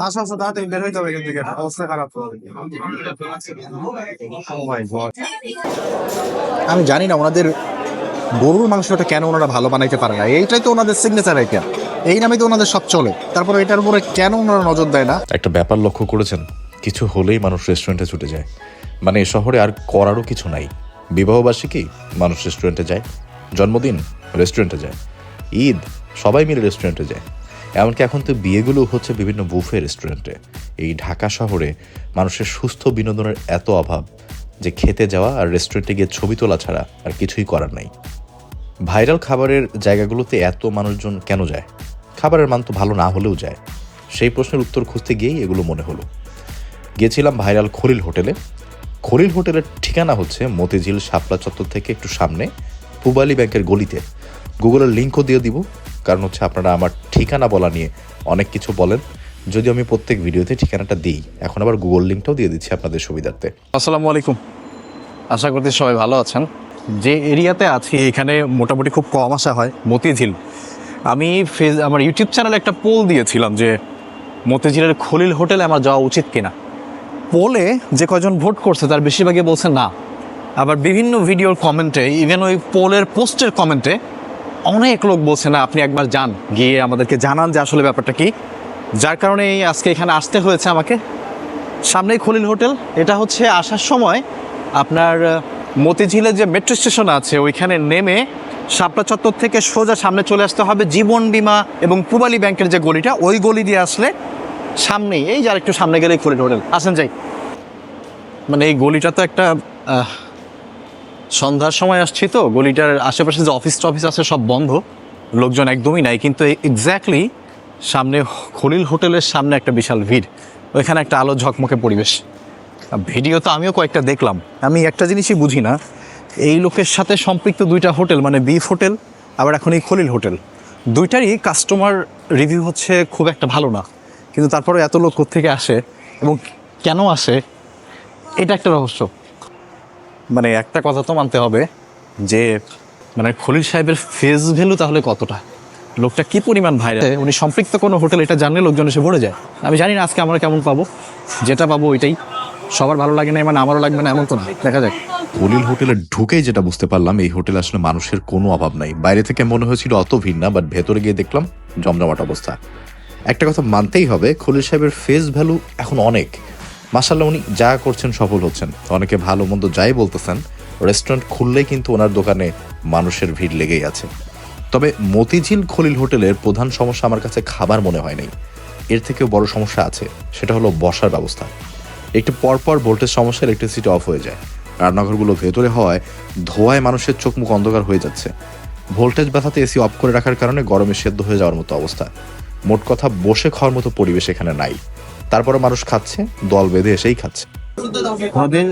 আসো আসো তাড়াতাড়ি বের হইতে হবে এখান থেকে অবস্থা খারাপ Oh. আমি জানি না ওনাদের গরুর মাংসটা কেন ওনারা ভালো বানাইতে পারে না। এইটাই তো ওনাদের সিগনেচার আইটেম এই নামে তো ওনাদের সব চলে। তারপরে এটার উপরে কেন ওনারা নজর দেয় না? একটা ব্যাপার লক্ষ্য করেছেন? কিছু হলেই মানুষ রেস্টুরেন্টে ছুটে যায়। মানে এ শহরে আর করারও কিছু নাই। বিবাহবার্ষিকী মানুষ রেস্টুরেন্টে যায়। জন্মদিন রেস্টুরেন্টে যায়। ঈদ সবাই মিলে রেস্টুরেন্টে যায়। এমনকি এখন তো বিয়েগুলো হচ্ছে বিভিন্ন বুফে রেস্টুরেন্টে। এই ঢাকা শহরে মানুষের সুস্থ বিনোদনের এত অভাব যে খেতে যাওয়া আর রেস্টুরেন্টে গিয়ে ছবি তোলা ছাড়া আর কিছুই করার নাই। ভাইরাল খাবারের জায়গাগুলোতে এত মানুষজন কেন যায়? খাবারের মান তো ভালো না হলেও যায়। সেই প্রশ্নের উত্তর খুঁজতে গিয়েই এগুলো মনে হলো। গিয়েছিলাম ভাইরাল খলিল হোটেলে। খলিল হোটেলের ঠিকানা হচ্ছে মতিঝিল শাপলা চত্বর থেকে একটু সামনে, পুবালি ব্যাংকের গলিতে। গুগলের লিঙ্কও দিয়ে দিব, কারণ হচ্ছে আপনারা আমার ঠিকানা বলা নিয়ে অনেক কিছু বলেন। যদি আমি প্রত্যেক ভিডিওতে ঠিকানাটা দিই। এখন আবার গুগল লিঙ্কটাও দিয়ে দিচ্ছি আপনাদের সুবিধার্থে। আসসালামু আলাইকুম। আশা করছি সবাই ভালো আছেন। যে এরিয়াতে আছি, এখানে মোটামুটি খুব কম আসা হয়, মতিঝিল। আমি ফেস আমার ইউটিউব চ্যানেলে একটা পোল দিয়েছিলাম যে মতিঝিলের খলিল হোটেলে আমার যাওয়া উচিত কিনা। পোলে যে কয়জন ভোট করছে, তার বেশিরভাগই বলছে না। আবার বিভিন্ন ভিডিওর কমেন্টে ইভেন ওই পোলের পোস্টের কমেন্টে অনেক লোক বলছে, না, আপনি একবার যান। গিয়ে আমাদেরকে জানান যে আসলে ব্যাপারটা কি। যার কারণে আজকে এখানে আসতে হয়েছে আমাকে। সামনেই খলিল হোটেল। এটা হচ্ছে আসার সময় আপনার মতিঝিলের যে মেট্রো স্টেশন আছে, ওইখানে নেমে শাপলা চত্বর থেকে সোজা সামনে চলে আসতে হবে জীবন বীমা এবং পূবালী ব্যাংকের যে গলিটা, ওই গলি দিয়ে আসলে সামনেই, এই যার একটু সামনে গেলেই খলিল হোটেল। আসেন যাই। মানে এই গলিটা তো একটা সন্ধ্যার সময় আসছি তো, গলিটার আশেপাশে যে অফিস টফিস আছে সব বন্ধ। লোকজন একদমই নাই, কিন্তু এক্স্যাক্টলি সামনে খলিল হোটেলের সামনে একটা বিশাল ভিড়। ওইখানে একটা আলো ঝকমকে পরিবেশ। ভিডিও তো আমিও কয়েকটা দেখলাম। আমি একটা জিনিসই বুঝি না, এই লোকের সাথে সম্পৃক্ত দুইটা হোটেল মানে বিফ হোটেল, আবার এখন এই খলিল হোটেল। দুইটারই কাস্টমার রিভিউ হচ্ছে খুব একটা ভালো না, কিন্তু তারপরে এত লোক থেকে আসে এবং কেন আসে, এটা একটা রহস্য। মানে একটা কথা তো মানতে হবে যে মানে খলিল সাহেবের ফেস ভ্যালু তাহলে কতটা? লোকটা কি পরিমাণ ভাইরাল উনি সম্পৃক্ত কোনো হোটেল এটা জানলে লোকজন এসে ভরে যায়। আমি জানি না আজকে আমরা কেমন পাবো। যেটা পাবো ওইটাই। সবার ভালো লাগে না মানে আমারও লাগবে না, এমন তো না। দেখা যাক। খলিল হোটেলে ঢুকেই যেটা বুঝতে পারলাম, এই হোটেল আসলে মানুষের কোনো অভাব নাই। বাইরে থেকে মনে হয়েছিল অত ভিড় না বাট ভেতরে গিয়ে দেখলাম জমজমাট অবস্থা। একটা কথা মানতেই হবে, খলিল সাহেবের ফেস ভ্যালু এখন অনেক। মাসাল্লাহ উনি যা করছেন সফল হচ্ছেন। অনেকে ভালো মন্দ যাই বলতেছেন রেস্টুরেন্ট খুললেই কিন্তু ওনার দোকানে মানুষের ভিড় লেগেই আছে। তবে মতিঝিল খলিল হোটেলের প্রধান সমস্যা আমার কাছে খাবার মনে হয় নাই। এর থেকেও বড় সমস্যা আছে, সেটা হলো বসার ব্যবস্থা। একটু পরপর ভোল্টেজ সমস্যা ইলেকট্রিসিটি অফ হয়ে যায়। রান্নাঘরগুলো ভেতরে হওয়ায় ধোয়ায় মানুষের চোখ মুখ অন্ধকার হয়ে যাচ্ছে। ভোল্টেজ ব্যথাতে এসি অফ করে রাখার কারণে গরমে সেদ্ধ হয়ে যাওয়ার মতো অবস্থা। মোট কথা বসে খাওয়ার মতো পরিবেশ এখানে নাই। তারপরে মানুষ খাচ্ছে, দল বেঁধে এসেই খাচ্ছে। আমাদের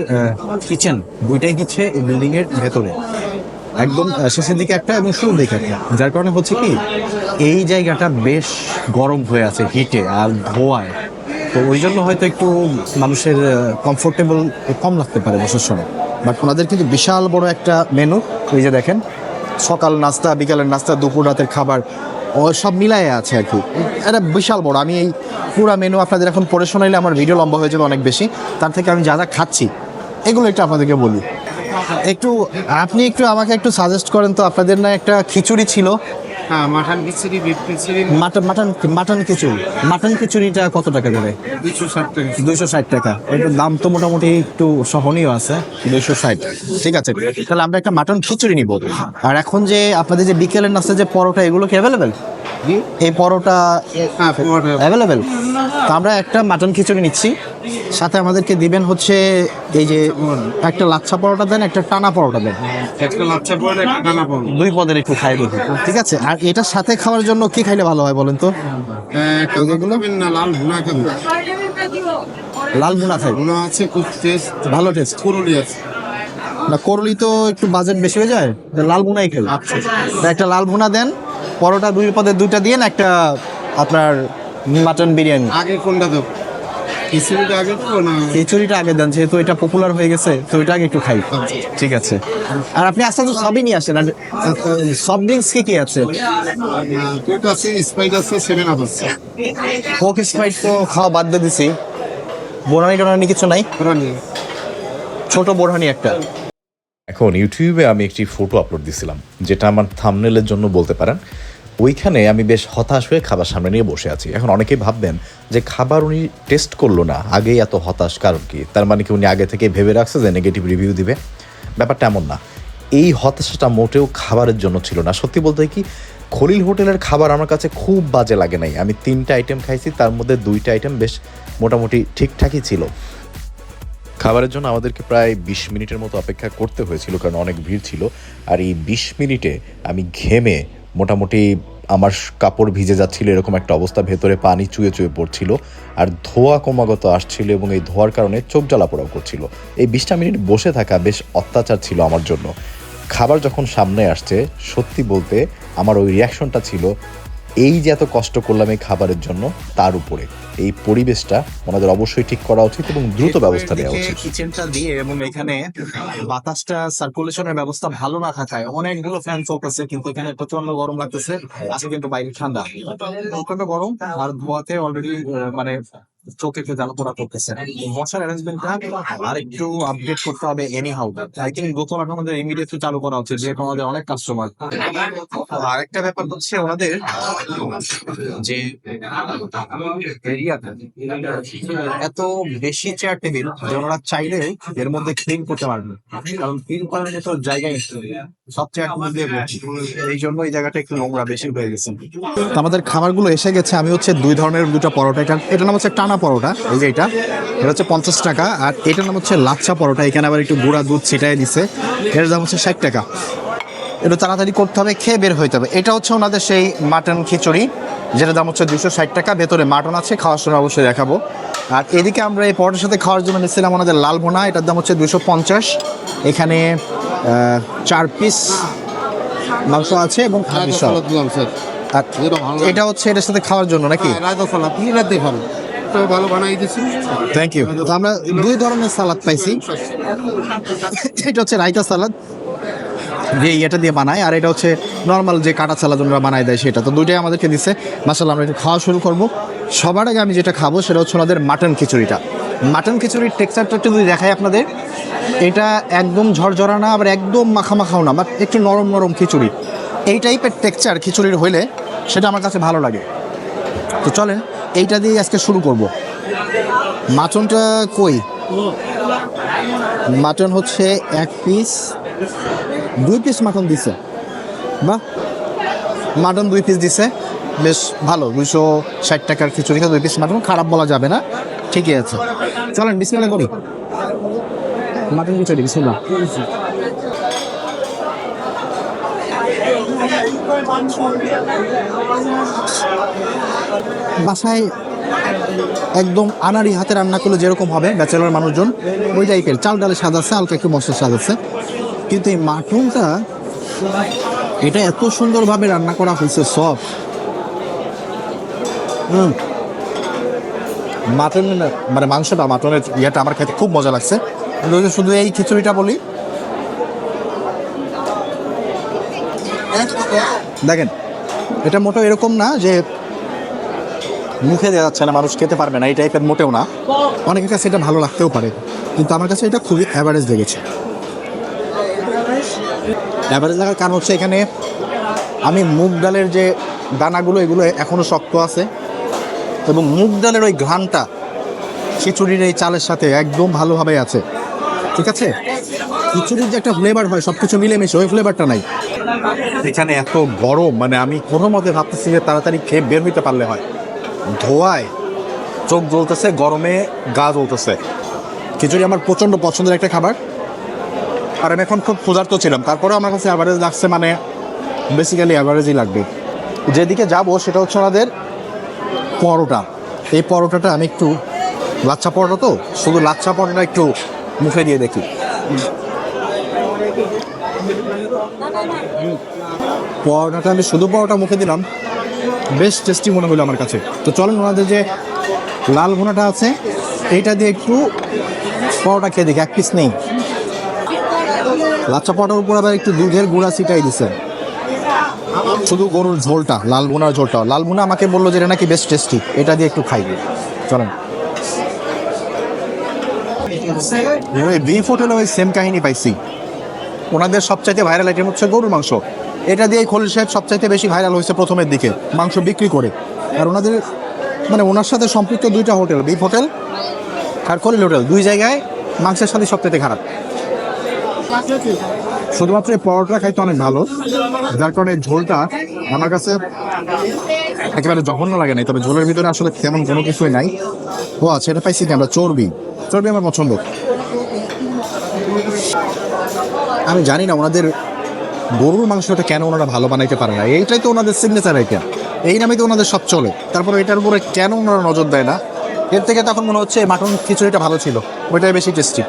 কিচেন দুইটাই হচ্ছে এই বিল্ডিং এর ভেতরে। একদম শেষের দিকে একটা এবং শুরুর দিকে একটা। যার কারণে হচ্ছে কি, এই জায়গাটা বেশ গরম হয়ে আছে হিটে আর ধোয়ায়। তো ওই জন্য হয়তো একটু মানুষের কমফোর্টেবল কম লাগতে পারে বসার সময়। বাট ওনাদের কিন্তু বিশাল বড় একটা মেনু এই যে দেখেন, সকাল নাস্তা, বিকালের নাস্তা, দুপুর রাতের খাবার। সব মিলায়ে আছে আর কি। এটা বিশাল বড়। আমি এই পুরো মেনু আপনাদের এখন পড়ে শোনাইলে আমার ভিডিও লম্বা হয়ে যাবে অনেক বেশি। তার থেকে আমি যা যা খাচ্ছি, এগুলো একটু আপনাদেরকে বলি। একটু, আপনি একটু আমাকে একটু সাজেস্ট করেন তো, আপনাদের না একটা খিচুড়ি ছিল হ্যাঁ মাটন খিচুড়ি বিফ খিচুড়ি। মাটন মাটন মাটন খিচুড়ি? মাটন খিচুড়িটা কত টাকা করে? ষাট টাকা। দুইশো ষাট টাকা। এটার দাম তো মোটামুটি একটু সহনীয় আছে। দুইশো ষাট। ঠিক আছে। তাহলে আমরা একটা মাটন খিচুড়ি নিব। আর এখন যে আপনাদের যে বিকেলের নাস্তা যে পরোটা এগুলো কি অ্যাভেলেবেল এই পরোটা অ্যাভেলেবেল তো আমরা একটা মাটন খিচুড়ি নিচ্ছি। সাথে আমাদেরকে দিবেন হচ্ছে এই যে একটা লাচ্ছা পরোটা দেন একটা টানা পরোটা দেন। একটা লাচ্ছা পড়ে একটা টানা পড়ে দুই পদের একটু খাই দেখি। ঠিক আছে আর এটার সাথে খাওয়ার জন্য কি খাইলে ভালো হয় বলেন তো? না লাল ভুনা খাব লাল মুনা খাই। ভুনা আছে খুব টেস্ট ভালো টেস্ট কুরুলি আছে। না করলি তো একটু বাজেট বেশি হয়ে যায় তা লাল ভুনাই খেল। আচ্ছা। তা একটা লাল ভুনা দেন পরোটা দুই পদের দুইটা দিয়ে একটা আপনার মাটন বিরিয়ানি। আগে কোনটা দেবো? খিচুড়িটা আগে তো না? খিচুড়িটা আগে দেন যেহেতু এটা পপুলার হয়ে গেছে তো এটা আগে একটু খাই। ঠিক আছে। আর আপনি আস্তে আস্তে সবই নিয়ে আসেন আর সফট ড্রিঙ্কস কি কি আছে? কোক আছে স্প্রাইট আছে সেভেন আপ আছে। কোক স্প্রাইট তো খাওয়া বাদ দিয়ে দিছি। বোরানি টোরানি কিছু নাই? ওরা নিয়ে ছোট বোরহানি একটা। এখন ইউটিউবে আমি একটি ফটো আপলোড দিছিলাম যেটা আমার থামনেলের জন্য বলতে পারেন। ওইখানে আমি বেশ হতাশ হয়ে খাবার সামনে নিয়ে বসে আছি। এখন অনেকেই ভাববেন যে খাবার উনি টেস্ট করল না, আগেই এত হতাশ, কারণ কি? তার মানে কি উনি আগে থেকে ভেবে রাখছে যে নেগেটিভ রিভিউ দিবে? ব্যাপারটা এমন না। এই হতাশাটা মোটেও খাবারের জন্য ছিল না। সত্যি বলতে কি, খলিল হোটেলের খাবার আমার কাছে খুব বাজে লাগে নাই। আমি তিনটা আইটেম খাইছি, তার মধ্যে দুইটা আইটেম বেশ মোটামুটি ঠিকঠাকই ছিল। খাবারের জন্য আমাদেরকে প্রায় বিশ মিনিটের মতো অপেক্ষা করতে হয়েছিল, কারণ অনেক ভিড় ছিল। আর এই বিশ মিনিটে আমি ঘেমে মোটামুটি আমার কাপড় ভিজে যাচ্ছিল, এরকম একটা অবস্থা, ভেতরে পানি চুয়ে চুয়ে পড়ছিল, আর ধোয়া ক্রমাগত আসছিল এবং এই ধোয়ার কারণে চোখ জ্বালা পোড়াও করছিল। এই বিশটা মিনিট বসে থাকা বেশ অত্যাচার ছিল আমার জন্য। খাবার যখন সামনে আসছে, সত্যি বলতে আমার ওই রিয়াকশনটা ছিল এই যে এত কষ্ট করলাম এই খাবারের জন্য তার উপরে। এই পরিবেশটা ওনাদের অবশ্যই ঠিক করা উচিত এবং দ্রুত ব্যবস্থা নেওয়া উচিত। কিচেনটা দিয়ে এবং এখানে বাতাসটা সার্কুলেশনের ব্যবস্থা ভালো না থাকায় অনেকগুলো ফ্যান চলতেছে কিন্তু এখানে প্রচণ্ড গরম লাগতেছে। আজকে কিন্তু বাইরে ঠান্ডা। প্রচণ্ড গরম আর ধোয়াতে অলরেডি মানে চোখে একটু জ্বালা পোড়া করতেছে বসার অ্যারেঞ্জমেন্টটা আর একটু আপডেট করতে হবে এনি হাউ আই থিঙ্ক আমাদের ইমিডিয়েটলি চালু করা উচিত যেহেতু আমাদের অনেক কাস্টমার আরেকটা ব্যাপার হচ্ছে ওনাদের যে এত বেশি চেয়ার টেবিল যে ওনারা চাইলে এর মধ্যে ক্লিন করতে পারবে। কারণ ক্লিন করার মতো জায়গায় সব চেয়ার টেবিল দিয়ে। এই জন্য এই জায়গাটা একটু নোংরা বেশি হয়ে গেছে। আমাদের খাবারগুলো এসে গেছে। আমি হচ্ছে দুই ধরনের দুটো পরোটা। এটা নাম হচ্ছে টানা পরোটা এই যে এটা। এটা হচ্ছে পঞ্চাশ টাকা। আর এটার নাম হচ্ছে লাচ্ছা পরোটা। এখানে আবার একটু গুঁড়া দুধ ছিটাই দিছে। এটার দাম হচ্ছে ষাট টাকা। একটু তাড়াতাড়ি করতে হবে খেয়ে বের হইতে হবে। এটা হচ্ছে ওনাদের সেই মাটন খিচুড়ি যেটার দাম হচ্ছে দুশো ষাট টাকা। ভেতরে মাটন আছে খাওয়ার সময় অবশ্যই দেখাবো। আর এদিকে আমরা এই পরোটার সাথে খাওয়ার জন্য নিচ্ছিলাম ওনাদের লাল ভোনা। এটার দাম হচ্ছে দুশো পঞ্চাশ। এখানে চার পিস মাংস আছে এবং এটা। এটা হচ্ছে এটার সাথে খাওয়ার জন্য নাকি? হ্যাঁ, রায়তা সালাদ। রাতে তো ভালো বানাই দিছি। থ্যাংক ইউ আমরা দুই ধরনের সালাদ পাইছি। এটা হচ্ছে রায়তা সালাদ। যে ইয়েটা দিয়ে বানায় আর এটা হচ্ছে নর্মাল যে কাটা সালাদ ওনারা বানায় দেয় সেটা। তো দুইটাই আমাদেরকে দিচ্ছে মাসাল্লাহ আমরা একটু খাওয়া শুরু করব। সবার আগে আমি যেটা খাব সেটা হচ্ছে ওনাদের মাটন খিচুড়িটা। মাটন খিচুড়ির টেক্সচারটা একটু যদি দেখাই আপনাদের এটা একদম ঝরঝরা না আবার একদম মাখা মাখাও না বাট একটু নরম নরম খিচুড়ি। এই টাইপের টেক্সচার খিচুড়ির হইলে সেটা আমার কাছে ভালো লাগে। তো চলেন এইটা দিয়ে আজকে শুরু করব। মাটনটা কই? মাটন হচ্ছে এক পিস, দুই পিস মাটন দিছে। বাহ! মাটন দুই পিস দিছে। বেশ ভালো, দুইশো ষাট টাকার খিচুড়ি দুই পিস মাটন, খারাপ বলা যাবে না। ঠিকই আছে। চলেন, বিসমিল্লাহ করি। মাটন খিচুড়ি বিসমিল্লাহ। বাসায় একদম আনাড়ি হাতে রান্না করলে যেরকম হবে, ব্যাচেলার মানুষজন, ওই টাইপের চাল ডালে স্বাদ আছে একটু মশলার স্বাদ আছে। কিন্তু এই মাটনটা, এটা এত সুন্দরভাবে রান্না করা হয়েছে সব। মাটন মানে মাংসটা, মাটনের ইয়েটা আমার খেতে খুব মজা লাগছে। শুধু এই খিচুড়িটা বলি। দেখেন, এটা মোটেও এরকম না যে মুখে দেওয়া যাচ্ছে না, মানুষ খেতে পারবে না, এই টাইপের মোটেও না। অনেকের কাছে এটা ভালো লাগতেও পারে, কিন্তু আমার কাছে এটা খুবই অ্যাভারেজ লেগেছে। অ্যাভারেজ লাগার কারণ হচ্ছে এখানে আমি মুগ ডালের যে দানাগুলো, এগুলো এখনও শক্ত আছে, এবং মুগ ডালের ওই ঘ্রাণটা খিচুড়ির এই চালের সাথে একদম ভালোভাবে আছে। ঠিক আছে? খিচুড়ির যে একটা ফ্লেভার হয় সব কিছু মিলেমিশে, ওই ফ্লেভারটা নাই। এখানে এত গরম মানে আমি কোনো মতে ভাবতেছি যে তাড়াতাড়ি খেয়ে বের হইতে পারলে হয়। ধোয়ায় চোখ জ্বলতেছে, গরমে গা জ্বলতেছে। খিচুড়ি আমার প্রচণ্ড পছন্দের একটা খাবার। আর আমি এখন খুব ক্ষুধার্ত ছিলাম। তারপরেও আমার কাছে অ্যাভারেজ লাগছে মানে বেসিক্যালি অ্যাভারেজই লাগবে। যেদিকে যাব, সেটা হচ্ছে আমাদের পরোটা। এই পরোটাটা আমি একটু লাচ্ছা পরোটা তো, শুধু লাচ্ছা পরোটা একটু মুখে দিয়ে দেখি। পরোটাটা আমি শুধু পরোটা মুখে দিলাম। বেশ টেস্টি মনে হলো আমার কাছে। তো চলেন ওনাদের যে লাল ভুনাটা আছে, এইটা দিয়ে একটু পরোটা খেয়ে দেখি, এক পিস নেই। লাচ্চা পরোটার উপর আবার একটু দুধের গুঁড়া ছিটাই দিছে। শুধু গরুর ঝোলটা, লাল বোনার ঝোলটা। লাল বোনা আমাকে বলল যে এটা নাকি বেশ টেস্টি এটা দিয়ে একটু খাই। চলেন। বিফ হোটেলে ওই সেম কাহিনী পাইছি। ওনাদের সবচাইতে ভাইরাল আইটেম হচ্ছে গরুর মাংস। এটা দিয়ে খলিল সাহেব সবচাইতে বেশি ভাইরাল হয়েছে প্রথমের দিকে, মাংস বিক্রি করে। আর ওনাদের মানে ওনার সাথে সম্পৃক্ত দুইটা হোটেল বিপ হোটেল আর খলিল হোটেল, দুই জায়গায় মাংসের সাথে সবচাইতে খারাপ। শুধুমাত্র এই পরোটা খাইতে অনেক ভালো, যার কারণে ঝোলটা আমার কাছে একেবারে জঘন্য লাগে নাই, তবে ঝোলের ভিতরে আসলে তেমন কোনো কিছুই নাই। ও আচ্ছা এটা পাইছি কি আমরা? চর্বি। চর্বি আমার পছন্দ। আমি জানি না ওনাদের গরুর মাংসটা কেন ওনারা ভালো বানাইতে পারে না। এইটাই তো ওনাদের সিগনেচার আইটেম এই নামে তো ওনাদের সব চলে। তারপর এটার উপরে কেন ওনারা নজর দেয় না? এর থেকে তখন মনে হচ্ছে মাটন খিচুড়িটা ভালো ছিল। ওইটাই বেশি টেস্টি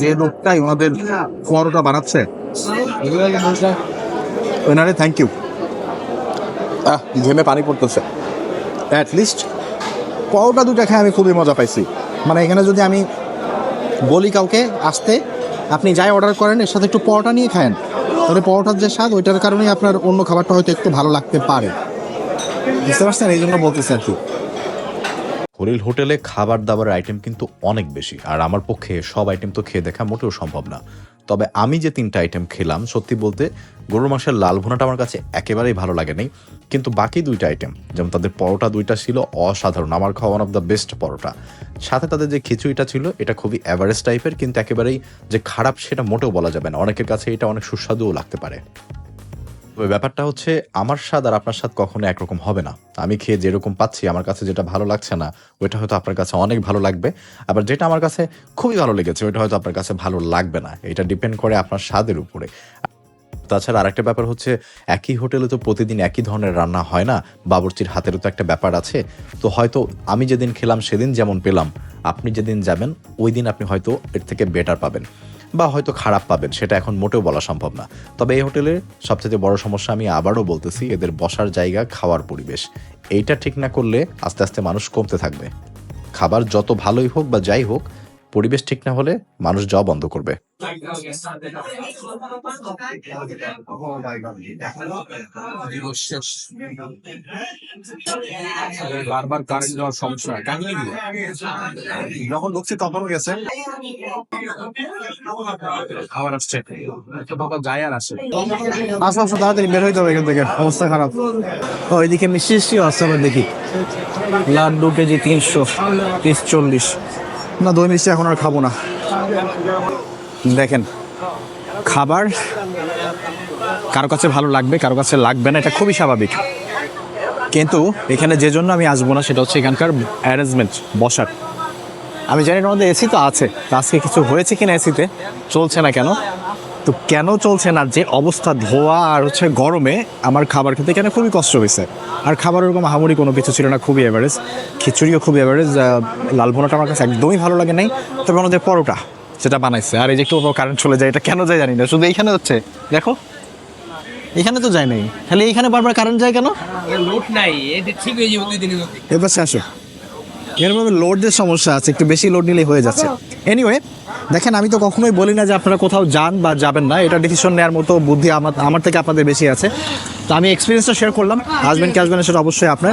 যে লোকটাই ওনাদের পরোটা বানাচ্ছে, ওনারে থ্যাংক ইউ আহ, ঘেমে পানি পড়তেছে। অ্যাট লিস্ট পরোটা দুটা খেয়ে আমি খুবই মজা পাইছি। মানে এখানে যদি আমি বলি কাউকে আসতে। আপনি যাই অর্ডার করেন এর সাথে একটু পরোটা নিয়ে খায়েন। তাহলে পরোটার যে স্বাদ ওইটার কারণেই আপনার অন্য খাবারটা হয়তো একটু ভালো লাগতে পারে। বুঝতে পারছেন? এই জন্য বলতেছি আর কি। হরিল হোটেলে খাবার দাবারের আইটেম কিন্তু অনেক বেশি আর আমার পক্ষে সব আইটেম তো খেয়ে দেখা মোটেও সম্ভব না। তবে আমি যে তিনটা আইটেম খেলাম, সত্যি বলতে গরুর মাংসের লাল ভুনাটা আমার কাছে একেবারেই ভালো লাগে নাই। কিন্তু বাকি দুইটা আইটেম যেমন তাদের পরোটা দুইটা ছিল অসাধারণ। আমার খাওয়া one of the best paratha. সাথে তাদের যে খিচুড়িটা ছিল, এটা খুবই অ্যাভারেজ টাইপের কিন্তু একেবারেই যে খারাপ সেটা মোটেও বলা যাবে না। অনেকের কাছে এটা অনেক সুস্বাদুও লাগতে পারে। ব্যাপারটা হচ্ছে, আমার স্বাদ আর আপনার স্বাদ কখনো একরকম হবে না। আমি খেয়ে যেরকম পাচ্ছি, আমার কাছে যেটা ভালো লাগছে না, ওইটা হয়তো আপনার কাছে অনেক ভালো লাগবে। আবার যেটা আমার কাছে খুবই ভালো লেগেছে, ওইটা হয়তো আপনার কাছে ভালো লাগবে না। এটা ডিপেন্ড করে আপনার স্বাদের উপরে। তাছাড়া আরেকটা ব্যাপার হচ্ছে, একই হোটেলে তো প্রতিদিন একই ধরনের রান্না হয় না, বাবুর্চির হাতেরও তো একটা ব্যাপার আছে। তো হয়তো আমি যেদিন খেলাম, সেদিন যেমন পেলাম, আপনি যেদিন যাবেন, ওই দিন আপনি হয়তো এর থেকে বেটার পাবেন। বা হয়তো খারাপ পাবেন, সেটা এখন মোটেও বলা সম্ভব না। তবে এই হোটেলের সবচেয়ে বড় সমস্যা আমি আবারও বলতেছি, এদের বসার জায়গা, খাওয়ার পরিবেশ। এইটা ঠিক না করলে আস্তে আস্তে মানুষ কমতে থাকবে। খাবার যত ভালোই হোক বা যাই হোক পরিবেশ ঠিক না হলে মানুষ যাওয়া বন্ধ করবে। বারবার কারেন্ট যাওয়ার সমস্যা যখন ঢুকছি তখনও গেছে। খাবার আসছে। বাবা আর আসে। তাড়াতাড়ি বের হইতে হবে এখান থেকে। অবস্থা খারাপ। ও এদিকে মিষ্টি মিষ্টিও আসছে দেখি। লাড্ডু কেজি তিনশো তিরিশ চল্লিশ। না, দই মিষ্টি এখন আর খাব না। দেখেন, খাবার কারও কাছে ভালো লাগবে, কারও কাছে লাগবে না, এটা খুবই স্বাভাবিক। কিন্তু এখানে যে জন্য আমি আসব না, সেটা হচ্ছে এখানকার অ্যারেঞ্জমেন্ট বসার। আমি জানি না আমাদের এসি তো আছে আজকে কিছু হয়েছে কিনা এসিতে চলছে না কেন তো কেন চলছে না? যে অবস্থা ধোয়া আর হচ্ছে গরমে আমার খাবার খেতে এখানে খুবই কষ্ট হয়েছে। আর খাবার ওরকম হামুরি কোনো কিছু ছিল না খুবই এভারেজ খিচুড়িও খুবই এভারেজ লাল ভুনাটা আমার কাছে একদমই ভালো লাগে নাই। তবে আমাদের পরোটা সেটা বানাইছে আর এই যে একটু কারেন্ট চলে যায় এটা কেন যায় জানি না শুধু এইখানে হচ্ছে দেখো এখানে তো যায় নাই। তাহলে এইখানে বারবার কারেন্ট যায় কেন? লোড নাই এটা ঠিক হয়ে যাবে দুই দিনের মধ্যে। এবার আসো। এরভাবে লোডের সমস্যা আছে, একটু বেশি লোড নিলেই হয়ে যাচ্ছে। এনিওয়ে দেখেন, আমি তো কখনোই বলি না যে আপনারা কোথাও যান বা যাবেন না। এটা ডিসিশন নেওয়ার মতো বুদ্ধি আমার আমার থেকে আপনাদের বেশি আছে। তো আমি এক্সপিরিয়েন্সটা শেয়ার করলাম। আসবেন কি আসবেন না সেটা অবশ্যই আপনার।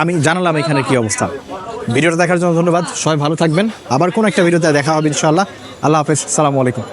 আমি জানালাম এখানে কি অবস্থা। ভিডিওটা দেখার জন্য ধন্যবাদ। সবাই ভালো থাকবেন। আবার কোন একটা ভিডিওতে দেখা হবে ইনশাআল্লাহ। আল্লাহ হাফেজ। সালামু আলাইকুম।